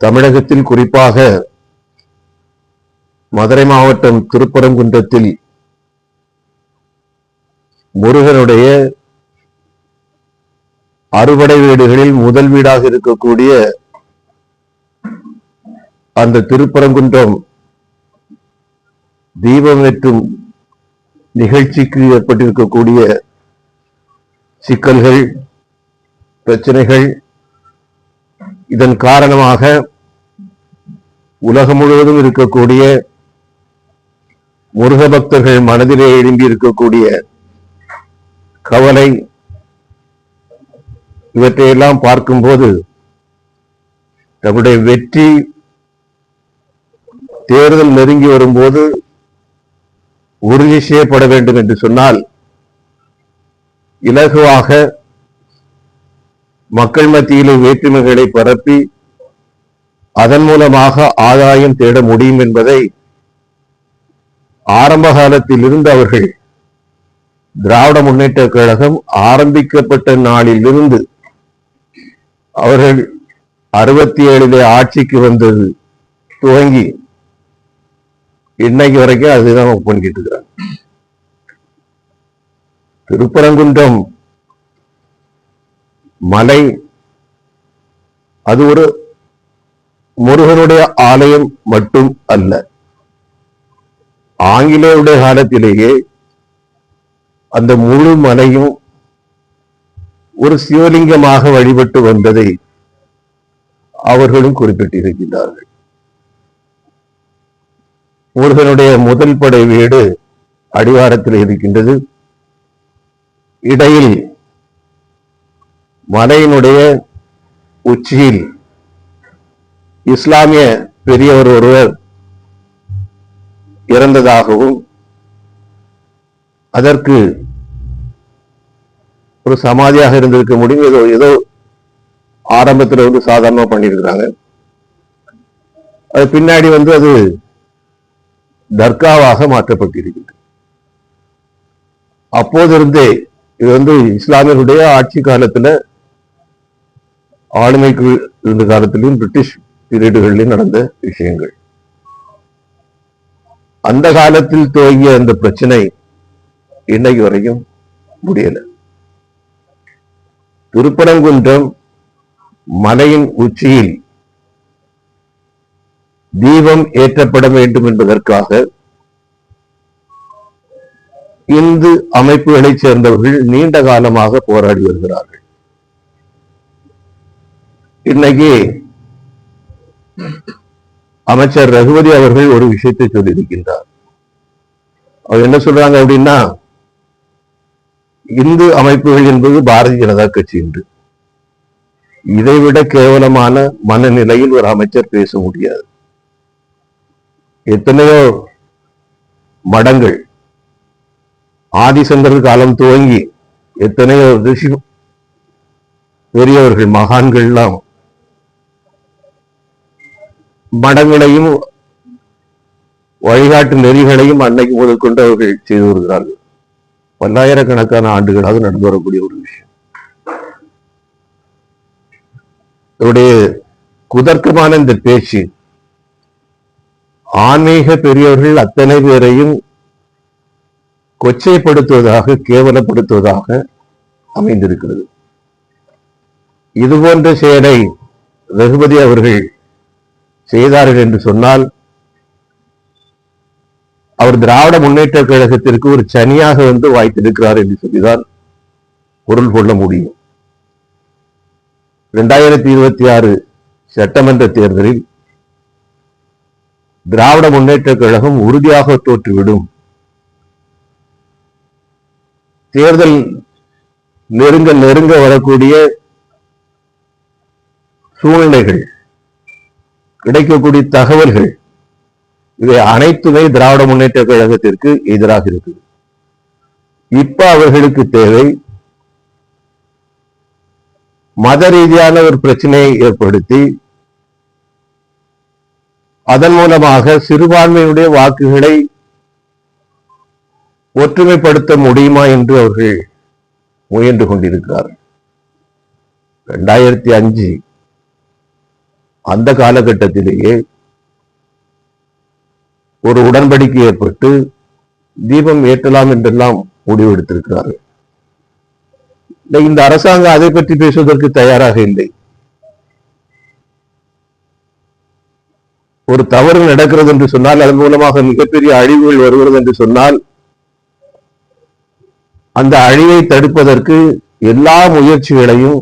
தமிழகத்தில் குறிப்பாக மதுரை மாவட்டம் திருப்பரங்குன்றத்தில் முருகனுடைய அறுபடை வீடுகளில் முதல் வீடாக இருக்கக்கூடிய அந்த திருப்பரங்குன்றம் தீபம் ஏற்றும் நிகழ்ச்சிக்கு ஏற்பட்டிருக்கக்கூடிய சிக்கல்கள் பிரச்சனைகள் இதன் காரணமாக உலகம் முழுவதும் இருக்கக்கூடிய முருக பக்தர்கள் மனதிலே எழும்பி இருக்கக்கூடிய கவலை இவற்றையெல்லாம் பார்க்கும்போது நம்முடைய வெற்றி தேர்தல் நெருங்கி வரும்போது உறுதி செய்யப்பட வேண்டும் என்று சொன்னால் இலகுவாக மக்கள் மத்தியிலே வேற்றுமைகளை பரப்பி அதன் மூலமாக ஆதாயம் தேட முடியும் என்பதை ஆரம்ப காலத்தில் இருந்து அவர்கள் திராவிட முன்னேற்ற கழகம் ஆரம்பிக்கப்பட்ட நாளிலிருந்து அவர்கள் அறுபத்தி ஏழிலே ஆட்சிக்கு வந்தது துவங்கி இன்னைக்கு வரைக்கும் அதுதான் பண்ணிட்டு இருக்கிறாங்க திருப்பரங்குன்றம் மலை அது ஒரு முருகனுடைய ஆலயம் மட்டும் அல்ல. ஆங்கிலேயருடைய காலத்திலேயே அந்த முழு மலையும் ஒரு சிவலிங்கமாக வழிபட்டு வந்ததை அவர்களும் குறிப்பிட்டிருக்கின்றார்கள். முருகனுடைய முதல் படை வீடு அடிவாரத்தில் இருக்கின்றது. இடையில் மலையினுடைய உச்சியில் இஸ்லாமிய பெரியவர் ஒருவர் இறந்ததாகவும் அதற்கு ஒரு சமாதியாக இருந்திருக்க முடியும். ஏதோ ஏதோ ஆரம்பத்தில் வந்து சாதாரணமா பண்ணியிருக்கிறாங்க. அது பின்னாடி வந்து அது தர்காவாக மாற்றப்பட்டிருக்கிறது. அப்போதிருந்தே இது வந்து இஸ்லாமியர்களுடைய ஆட்சி காலத்துல ஆளுமைக்கு இருந்த காலத்திலும் பிரிட்டிஷ் பீரியடுகளிலும் நடந்த விஷயங்கள். அந்த காலத்தில் துவங்கிய அந்த பிரச்சனை இன்னைக்கு வரையும் முடியல. திருப்பரங்குன்றம் மலையின் உச்சியில் தீபம் ஏற்றப்பட வேண்டும் என்பதற்காக இந்து அமைப்புகளைச் சேர்ந்தவர்கள் நீண்ட காலமாக போராடி வருகிறார்கள். இன்னைக்கு அமைச்சர் ரகுபதி அவர்கள் ஒரு விஷயத்தை சொல்லியிருக்கின்றார். அவர் என்ன சொல்றாங்க அப்படின்னா இந்து அமைப்புகள் என்பது பாரதிய ஜனதா கட்சி என்று. இதைவிட கேவலமான மனநிலையில் ஒரு அமைச்சர் பேச முடியாது. எத்தனையோ மடங்கள் ஆதிசங்கர் காலம் துவங்கி எத்தனையோ ரிஷி பெரியவர்கள் மகான்கள்லாம் மடங்களையும் வழிகாட்டு நெறிகளையும் அன்னைக்கு முதற்கொண்டு அவர்கள் செய்து வருகிறார்கள். பல்லாயிரக்கணக்கான ஆண்டுகளாக நடந்து வரக்கூடிய ஒரு விஷயம். இவருடைய குதர்க்கமான இந்த பேச்சு ஆன்மீக பெரியவர்கள் அத்தனை பேரையும் கொச்சைப்படுத்துவதாக கேவலப்படுத்துவதாக அமைந்திருக்கிறது. இது போன்ற செயலை ரகுபதி அவர்கள் செய்தார்கள் என்று சொன்னால் அவர் திராவிட முன்னேற்ற கழகத்திற்கு ஒரு சனியாக வந்து வாய்த்திருக்கிறார் என்று சொல்லிதான் பொருள் கொள்ள முடியும். இரண்டாயிரத்தி இருபத்தி ஆறு சட்டமன்ற தேர்தலில் திராவிட முன்னேற்ற கழகம் உறுதியாக தோற்றுவிடும். தேர்தல் நெருங்க நெருங்க வரக்கூடிய சூழ்நிலைகள் கிடைக்கக்கூடிய தகவல்கள் இவை அனைத்துமே திராவிட முன்னேற்ற கழகத்திற்கு எதிராக இருக்குது. இப்ப அவர்களுக்கு தேவை மத ரீதியான ஒரு பிரச்சனையை ஏற்படுத்தி அதன் மூலமாக சிறுபான்மையுடைய வாக்குகளை ஒற்றுமைப்படுத்த முடியுமா என்று அவர்கள் முயன்று கொண்டிருக்கிறார்கள். இரண்டாயிரத்தி அஞ்சு அந்த காலகட்டத்திலேயே ஒரு உடன்படிக்கை ஏற்பட்டு தீபம் ஏற்றலாம் என்றெல்லாம் முடிவெடுத்திருக்கிறார்கள் இந்த அரசாங்கம் அதை பற்றி பேசுவதற்கு தயாராக இல்லை. ஒரு தவறு நடக்கிறது என்று சொன்னால் அதன் மூலமாக மிகப்பெரிய அழிவுகள் வருகிறது என்று சொன்னால் அந்த அழிவை தடுப்பதற்கு எல்லா முயற்சிகளையும்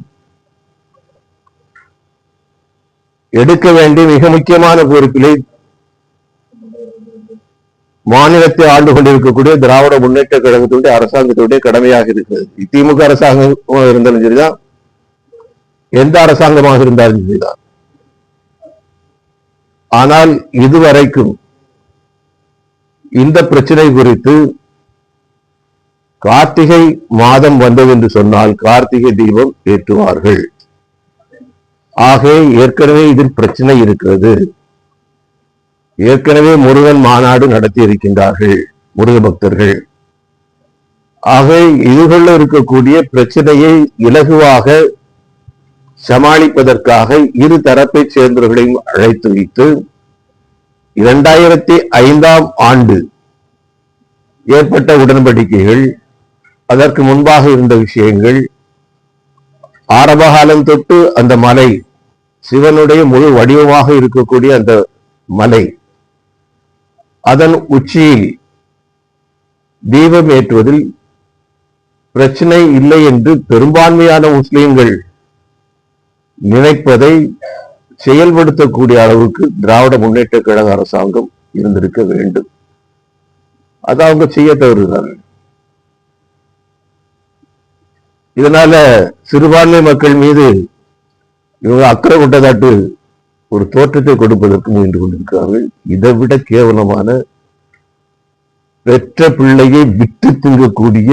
எடுக்க வேண்டிய மிக முக்கியமான பொறுப்பிலே மாநிலத்தை ஆண்டு கொண்டிருக்கக்கூடிய திராவிட முன்னேற்ற கழகத்துடைய அரசாங்கத்துடைய கடமையாக இருக்கிறது. திமுக அரசாங்கம் இருந்தாலும் சரிதான். எந்த அரசாங்கமாக இருந்தாலும் சரிதான். ஆனால் இதுவரைக்கும் இந்த பிரச்சனை குறித்து கார்த்திகை மாதம் வந்தது என்று சொன்னால் கார்த்திகை தீபம் ஏற்றுவார்கள். ஆக ஏற்கனவே இதில் பிரச்சனை இருக்கிறது. ஏற்கனவே முருகன் மாநாடு நடத்தி இருக்கின்றார்கள் முருக பக்தர்கள். ஆக இதுகளில் இருக்கக்கூடிய பிரச்சனையை இலகுவாக சமாளிப்பதற்காக இரு தரப்பைச் சேர்ந்தவர்களையும் அழைத்து வைத்து இரண்டாயிரத்தி ஐந்தாம் ஆண்டு ஏற்பட்ட உடன்படிக்கைகள் அதற்கு முன்பாக இருந்த விஷயங்கள் ஆரம்பகாலம் தொட்டு அந்த மலை சிவனுடைய முழு வடிவமாக இருக்கக்கூடிய அந்த மலை அதன் உச்சியில் தீபம் ஏற்றுவதில் பிரச்சனை இல்லை என்று பெரும்பான்மையான முஸ்லிம்கள் நினைப்பதை செயல்படுத்தக்கூடிய அளவுக்கு திராவிட முன்னேற்ற கழக அரசாங்கம் இருந்திருக்க வேண்டும். அதை அவங்க செய்ய தவறுகிறார்கள் இதனால சிறுபான்மை மக்கள் மீது இவங்க அக்கறை கொண்டதாட்டு ஒரு தோற்றத்தை கொடுப்பதற்கு முயன்று கொண்டிருக்கிறார்கள். இதை விட கேவலமான பெற்ற பிள்ளையை விட்டு திங்கக்கூடிய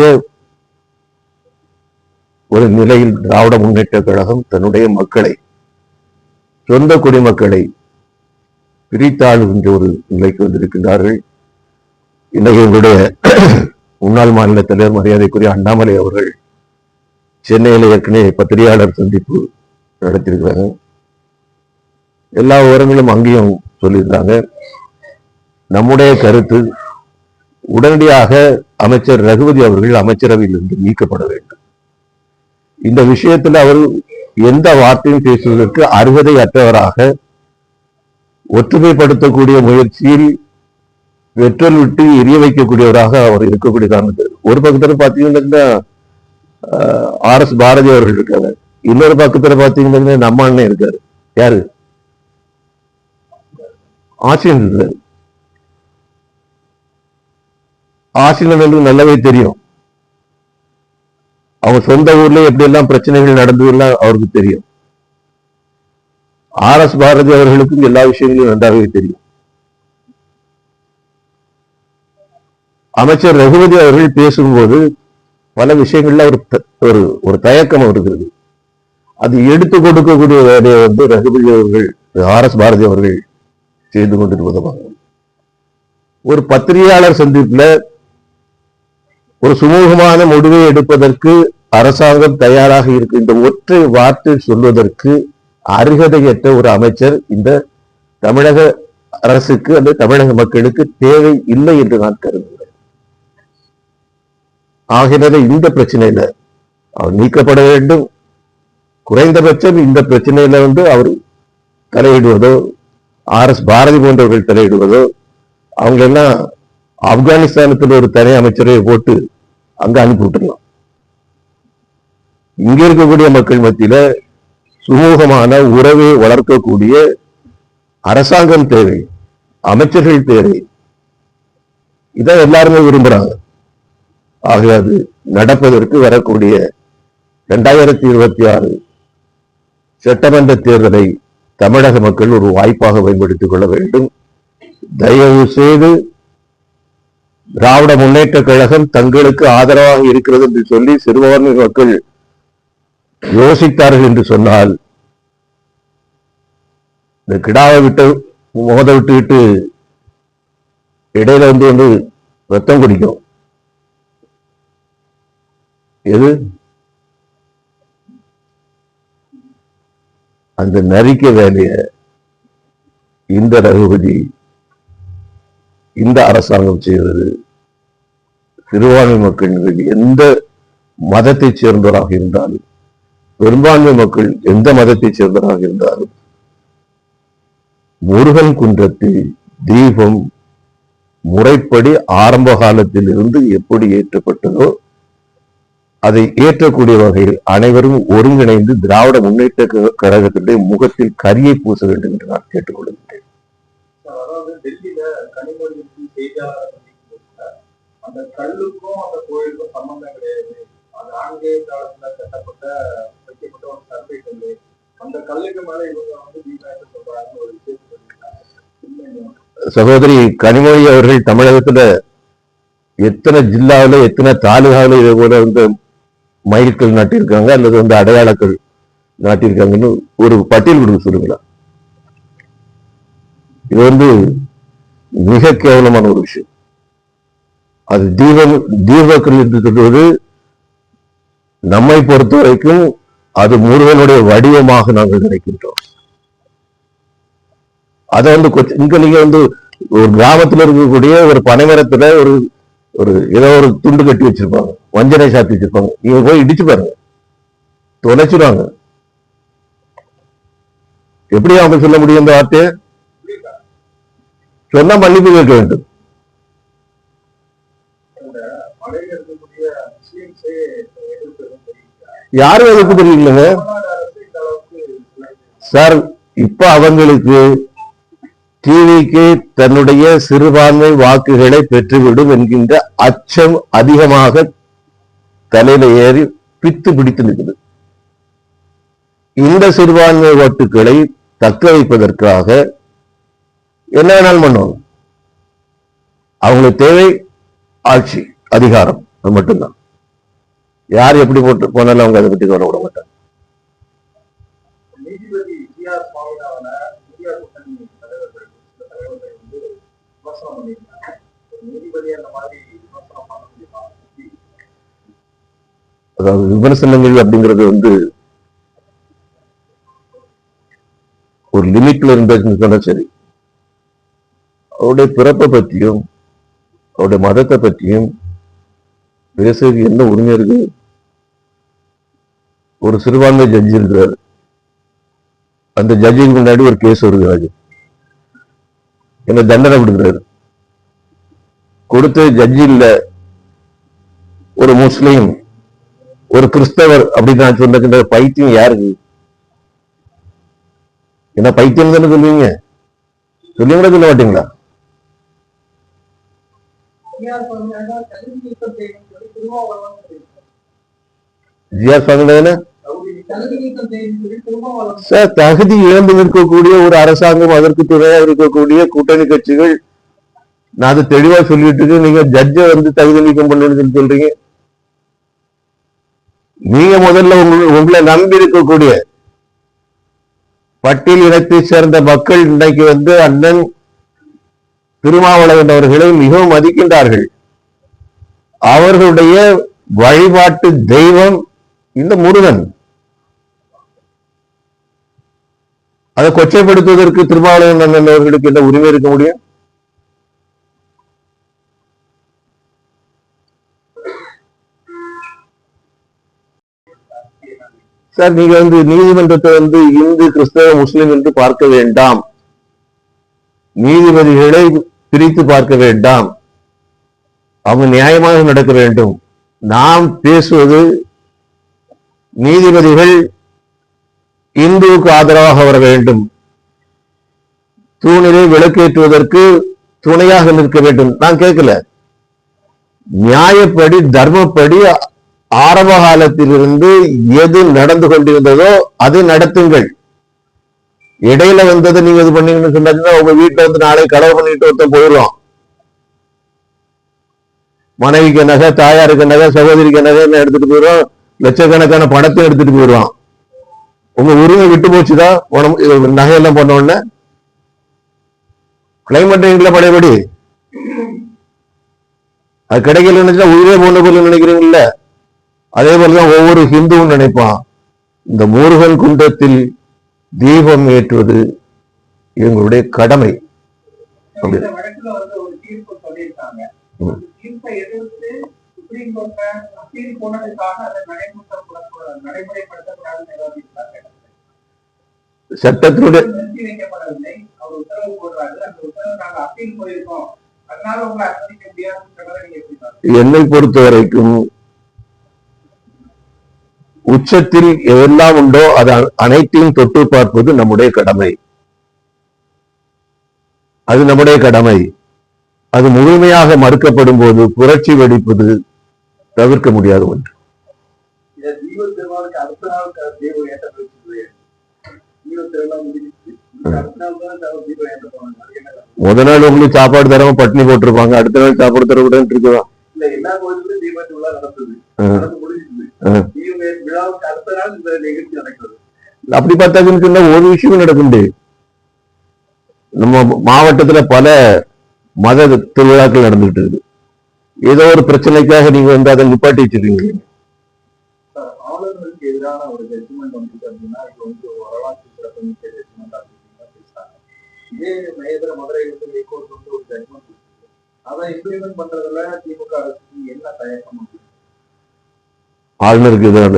ஒரு நிலையில் திராவிட முன்னேற்ற கழகம் தன்னுடைய மக்களை சொந்த குடிமக்களை பிரித்தாளுகின்ற ஒரு நிலைக்கு வந்திருக்கின்றார்கள். இன்றைக்கு எங்களுடைய முன்னாள் மாநில தலைவர் மரியாதைக்குரிய அண்ணாமலை அவர்கள் சென்னையில் ஏற்கனவே பத்திரிகையாளர் சந்திப்பு நடத்தியிருக்கிறாங்க. எல்லா விவரங்களும் அங்கேயும் சொல்லியிருந்தாங்க நம்முடைய கருத்து உடனடியாக அமைச்சர் ரகுபதி அவர்கள் அமைச்சரவையிலிருந்து நீக்கப்பட வேண்டும். இந்த விஷயத்தில் அவர் எந்த வார்த்தையும் பேசுவதற்கு அருகதை அற்றவராக ஒற்றுமைப்படுத்தக்கூடிய முயற்சியில் வெற்றல் விட்டு எரிய வைக்கக்கூடியவராக அவர் இருக்கக்கூடிய காரணத்தில் ஒரு பக்கத்தில் பார்த்தீங்கன்னா ஆர் எஸ் பாரதி அவர்கள் இருக்காங்க இன்னொரு பக்கத்துல பாத்தீங்கன்னா நம்ம அண்ணன் இருக்காரு. யாரு? ஆசிரியர் இருக்காரு ஆசிரியர்களுக்கு நல்லாவே தெரியும். அவங்க சொந்த ஊர்ல எப்படி எல்லாம் பிரச்சனைகள் நடந்ததுலாம் அவருக்கு தெரியும். ஆர் எஸ் பாரதி அவர்களுக்கும் எல்லா விஷயங்களையும் நன்றாகவே தெரியும். அமைச்சர் ரகுபதி அவர்கள் பேசும்போது பல விஷயங்கள்ல ஒரு த- ஒரு ஒரு தயக்கம் இருக்கிறது அது எடுத்து கொடுக்கக்கூடிய வேலையை வந்து ரகுபதி அவர்கள் ஆர் எஸ் பாரதி அவர்கள் செய்து கொண்டிருப்பதாக ஒரு பத்திரிகையாளர் சந்திப்புல ஒரு சுமூகமான முடிவை எடுப்பதற்கு அரசாங்கம் தயாராக இருக்கு. இந்த ஒற்றை வார்த்தை சொல்வதற்கு அருகதையற்ற ஒரு அமைச்சர் இந்த தமிழக அரசுக்கு அந்த தமிழக மக்களுக்கு தேவை இல்லை என்று நான் கருதுகிறேன். ஆகினது இந்த பிரச்சனையில. அவர் நீக்கப்பட வேண்டும். குறைந்தபட்சம் இந்த பிரச்சனையில வந்து அவர் தலையிடுவதோ ஆர் எஸ் பாரதி போன்றவர்கள் தலையிடுவதோ அவங்க எல்லாம் ஆப்கானிஸ்தானத்தில் ஒரு தனி அமைச்சரை போட்டு அங்க அனுப்பி விட்டுடலாம் இங்க இருக்கக்கூடிய மக்கள் மத்தியில சுமூகமான உறவை வளர்க்கக்கூடிய அரசாங்கம் தேவை அமைச்சர்கள் தேவை. இதை எல்லாருமே விரும்புறாங்க. ஆக அது நடப்பதற்கு வரக்கூடிய இரண்டாயிரத்தி இருபத்தி ஆறு சட்டமன்ற தேர்தலை தமிழக மக்கள் ஒரு வாய்ப்பாக பயன்படுத்திக் கொள்ள வேண்டும். தயவு செய்து திராவிட முன்னேற்ற கழகம் தங்களுக்கு ஆதரவாக இருக்கிறது என்று சொல்லி சிறுபான்மை மக்கள் யோசித்தார்கள் என்று சொன்னால் இந்த கிடாவை விட்டு மோத விட்டு விட்டு இடையில வந்து வந்து ரத்தம் குடிக்கும். எது? அந்த நரிக்க வேலைய இந்த ரகுபதி இந்த அரசாங்கம் செய்வது சிறுபான்மை மக்கள் எந்த மதத்தைச் சேர்ந்தவராக இருந்தாலும் பெரும்பான்மை மக்கள் எந்த மதத்தைச் சேர்ந்தவராக இருந்தாலும் முருகன் குன்றத்தில் தீபம் முறைப்படி ஆரம்ப காலத்தில் இருந்து எப்படி ஏற்றப்பட்டதோ அதை ஏற்றக்கூடிய வகையில் அனைவரும் ஒருங்கிணைந்து திராவிட முன்னேற்ற கழகத்தினுடைய முகத்தில் கரியை பூச வேண்டும் என்று நான் கேட்டுக்கொள்கிறேன்? சகோதரி கனிமொழி அவர்கள் தமிழகத்துல எத்தனை ஜில்லாவில எத்தனை தாலுகாவில இதே போல வந்து மயில்கள் நாட்டியிருக்காங்க அல்லது வந்து அடையாளக்கள் நாட்டியிருக்காங்கன்னு ஒரு பட்டியல் கொடுக்க சொல்லுங்களா இது வந்து மிக கேவலமான ஒரு விஷயம். அது தீபம் தீபக்கள் என்று சொல்வது நம்மை பொறுத்த வரைக்கும் அது முருகனுடைய வடிவமாக நாங்கள் நினைக்கின்றோம். அதை வந்து இங்க நீங்க வந்து ஒரு கிராமத்துல இருக்கக்கூடிய ஒரு பனைமரத்துல ஒரு ஒரு ஏதோ ஒரு துண்டு கட்டி வச்சிருப்பாங்க. வஞ்சனை சாத்தி வச்சிருப்பாங்க நீங்க போய் இடிச்சு பாருங்க. தொலைச்சிருவாங்க. எப்படி அவங்க சொல்ல முடியும் இந்த வார்த்தையை? சொன்னா மன்னிப்பு கேட்க வேண்டும். யாரும் எதிர்ப்பு எதுவும் சார் இப்ப அவங்களுக்கு டிவிக்கு தன்னுடைய சிறுபான்மை வாக்குகளை பெற்றுவிடும் என்கின்ற அச்சம் அதிகமாக தலையில ஏறி பித்து பிடித்து நிற்குது. இந்த சிறுபான்மை ஓட்டுகளை தக்க வைப்பதற்காக என்ன வேணாலும் பண்ணுவாங்க. அவங்களுக்கு தேவை ஆட்சி அதிகாரம் அது மட்டும்தான். யார் எப்படி போட்டு போனாலும் அவங்க அதை பற்றி கவனம் விட மாட்டாங்க நீதிபதி அந்த மாதிரி சுவாமிநாதனை இந்தியா கூட்டணி தலைவர்கள் சில தலைவர்கள் வந்து விமர்சனம் பண்ணியிருக்காங்க ஒரு நீதிபதி அந்த மாதிரி விமர்சனம் பண்ண முடியுமா அதாவது விமர்சனங்கள் அப்படிங்கிறது வந்து ஒரு லிமிட்ல இருந்துச்சுன்னு சரி. அவருடைய பிறப்பை பற்றியும் அவருடைய மதத்தை பற்றியும் பேசுறதுக்கு என்ன உரிமை இருக்கு? ஒரு சிறுபான்மை ஜட்ஜி இருக்கிறாரு. அந்த ஜட்ஜுக்கு முன்னாடி ஒரு கேஸ் வருகிறாரு என்ன தண்டனை கொடுக்குறாரு கொடுத்த ஜட்ஜி இல்லை. ஒரு முஸ்லீம் ஒரு கிறிஸ்தவர் அப்படின்னு நான் சொல்லுகின்ற பைத்தியம் யாருக்கு? என்ன பைத்தியம் தானே சொல்லுவீங்க? சொல்ல மாட்டீங்களா? செய்யணும் சொல்லி செய்யணும் சொல்லி திருமாவளவன் சார் தகுதி இழந்து நிற்கக்கூடிய ஒரு அரசாங்கம் அதற்கு துணையாக இருக்கக்கூடிய கூட்டணி கட்சிகள் நான் அது தெளிவா சொல்லிட்டு நீங்க ஜட்ஜை வந்து தகுதி நீக்கம் பண்ணணும்னு சொல்லி சொல்றீங்க. நீங்க முதல்ல உங்களை நம்பி இருக்கக்கூடிய பட்டியல் இனத்தை சேர்ந்த மக்கள் இன்னைக்கு வந்து அண்ணன் திருமாவளவன் அவர்களை மிகவும் மதிக்கின்றார்கள். அவர்களுடைய வழிபாட்டு தெய்வம் இந்த முருகன். அதை கொச்சைப்படுத்துவதற்கு திருமாவளவன் அண்ணன் அவர்களுக்கு என்ன உரிமை இருக்க முடியும்? சார் நீங்க வந்து நீதிமன்றத்தை வந்து இந்து கிறிஸ்தவ முஸ்லிம் என்று பார்க்க வேண்டாம். நீதிபதிகளை பிரித்து பார்க்க வேண்டாம். அவங்க நியாயமாக நடக்க வேண்டும். நாம் பேசுவது நீதிபதிகள் இந்துவுக்கு ஆதரவாக வர வேண்டும். தூணிலே விளக்கேற்றுவதற்கு துணையாக நிற்க வேண்டும். நான் கேட்கல. நியாயப்படி தர்மப்படி ஆரம்ப காலத்திலிருந்து எது நடந்து கொண்டிருந்ததோ அது நடத்துங்கள். இடையில வந்ததை நீங்க இது பண்ணீங்கன்னு சொன்னாச்சுன்னா உங்க வீட்டுல வந்து நாளை கடவு பண்ணிட்டு ஒருத்தன் போயிடுவான். மனைவிக்கு நகை தாயாருக்கு நகை சகோதரிக்கு நகைன்னு எடுத்துட்டு போயிடும் லட்சக்கணக்கான பணத்தை எடுத்துட்டு போயிடுவான். உங்க உரிமை விட்டு போச்சுதான் உடம்பு நகையெல்லாம் பண்ண உடனே? கிளைமேட் பண்றீங்களா பழையபடி அது கிடைக்கலன்னு உயிரே போன போல நினைக்கிறீங்கல்ல? அதே போலதான் ஒவ்வொரு ஹிந்துவும் நினைப்பான் இந்த முருகன் குண்டத்தில் தீபம் ஏற்றுவது எங்களுடைய கடமை? சட்டத்தினுடைய நிறுத்தி வைக்கப்படவில்லை. அவர் உத்தரவு போடுறாரு அந்த உத்தரவு நாங்க அப்பீல் போயிருக்கோம் அதனால உங்களை அனுமதிக்க முடியாதுன்னு சொன்னதை நீங்க எப்படி பாக்குறீங்க? என்னை பொறுத்த வரைக்கும் உச்சத்தில் எதெல்லாம் உண்டோ அது அனைத்தையும் தொட்டு பார்ப்பது நம்முடைய கடமை. அது நம்முடைய கடமை. அது முழுமையாக மறுக்கப்படும் போது புரட்சி வெடிப்பது தவிர்க்க முடியாத ஒன்று? முத நாள் உங்களுக்கு சாப்பாடு தராம பட்டினி போட்டிருப்பாங்க. அடுத்த நாள் சாப்பாடு தரக்கூடாது இருக்கலாம் அப்படி பார்த்தாங்கன்னு சொன்னா ஒரு விஷயம் நடக்குண்டு. நம்ம மாவட்டத்துல பல மத திருவிழாக்கள் நடந்துட்டு இருக்கு. ஏதோ ஒரு பிரச்சனைக்காக நீங்க வந்து அதை நிப்பாட்டி வச்சிருக்கீங்க. ஆளுநருக்கு எதிரான ஒரு ஜட்ஜ்மெண்ட் வந்து ஒரு வரலாற்று மதுரை வந்து ஹைகோர்ட் வந்து ஒரு அதை இம்ப்ளிமெண்ட் பண்றதுல திமுக அரசுக்கு என்ன தயக்கம் ஆளுநருக்கு எதிரான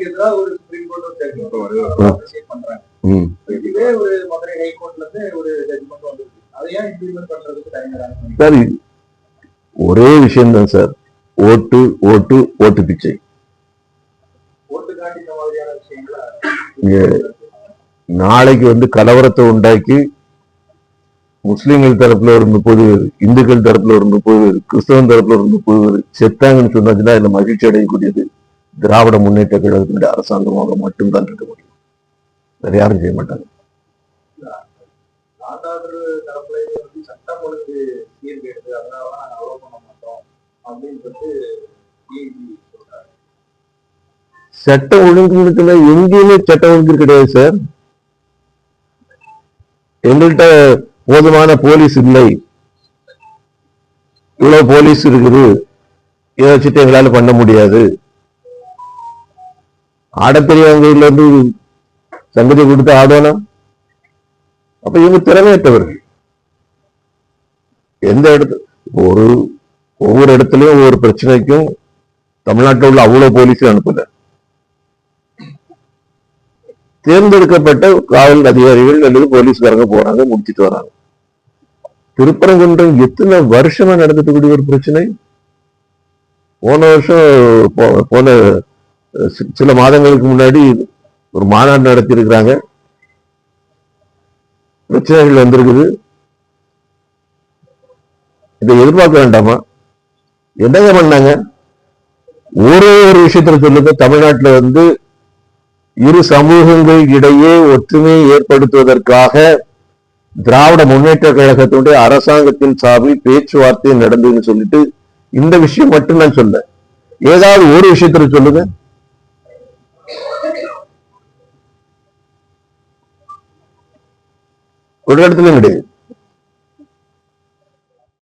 எதிராக ஒரு சுப்ரீம் கோர்ட் ஒரு ஜட்ஜ்மெண்ட் பண்றாங்க ம். இதுவே ஒரு மதுரை ஹைகோர்ட்ல இருந்து ஒரு ஜட்ஜ்மெண்ட் வந்திருக்கு அதை ஏன் இம்ப்ளிமெண்ட் பண்றதுக்கு தயங்குறாங்க சார் ஒரே விஷயம்தான் சார். ஓட்டு ஓட்டு ஓட்டு பிச்சை. நாளைக்கு வந்து கலவரத்தை உண்டாக்கி முஸ்லிம்கள் தரப்புல ஒரு முப்பது பேர் இந்துக்கள் தரப்புல ஒரு முப்பது பேர் கிறிஸ்தவன் தரப்புல ஒரு முப்பது பேர் செத்தாங்கன்னு சொன்னாச்சுன்னா இதுல மகிழ்ச்சி அடையக்கூடியது. திராவிட முன்னேற்ற கழகத்தினுடைய அரசாங்கமாக மட்டும்தான் இருக்க முடியும். வேற யாரும் செய்ய மாட்டாங்க. வந்து சட்டம் ஒழுங்கு ஒழுங்குல எங்கேயுமே சட்டம் ஒழுங்கு கிடையாது சார். எங்கள்கிட்ட போதுமான போலீஸ் இல்லை. இவ்வளவு போலீஸ் இருக்குது. இதை வச்சுட்டு எங்களால பண்ண முடியாது. ஆடப்பெரியவங்க இருந்து சங்கதி கொடுத்து ஆடணும் அப்ப இவங்க திறமையற்றவர்கள் எந்த இடத்து ஒரு ஒவ்வொரு இடத்துலயும் ஒவ்வொரு பிரச்சனைக்கும் தமிழ்நாட்டில் உள்ள அவ்வளவு போலீஸ் அனுப்பல தேர்ந்தெடுக்கப்பட்ட காவல் அதிகாரிகள் அல்லது போலீஸ்காரங்க போறாங்க முடிச்சிட்டு வராங்க. திருப்பரங்குன்றம் எத்தனை வருஷமா நடந்துட்டு கூடிய ஒரு பிரச்சனை? போன வருஷம் போ- போன சில மாதங்களுக்கு முன்னாடி ஒரு மாநாடு நடத்தி இருக்கிறாங்க பிரச்சனைகள் வந்திருக்குது. இதை எதிர்பார்க்க வேண்டாமா? என்னங்க பண்ணாங்க? ஒரே ஒரு விஷயத்துல சொல்லுங்க. தமிழ்நாட்டுல வந்து இரு சமூகங்கள் இடையே ஒற்றுமையை ஏற்படுத்துவதற்காக திராவிட முன்னேற்ற கழகத்தினுடைய அரசாங்கத்தின் சார்பில் பேச்சுவார்த்தை நடந்ததுன்னு சொல்லிட்டு இந்த விஷயம் மட்டும் நான் சொன்னேன் ஏதாவது ஒரு விஷயத்துல சொல்லுங்க. ஒரு இடத்துல கிடையாது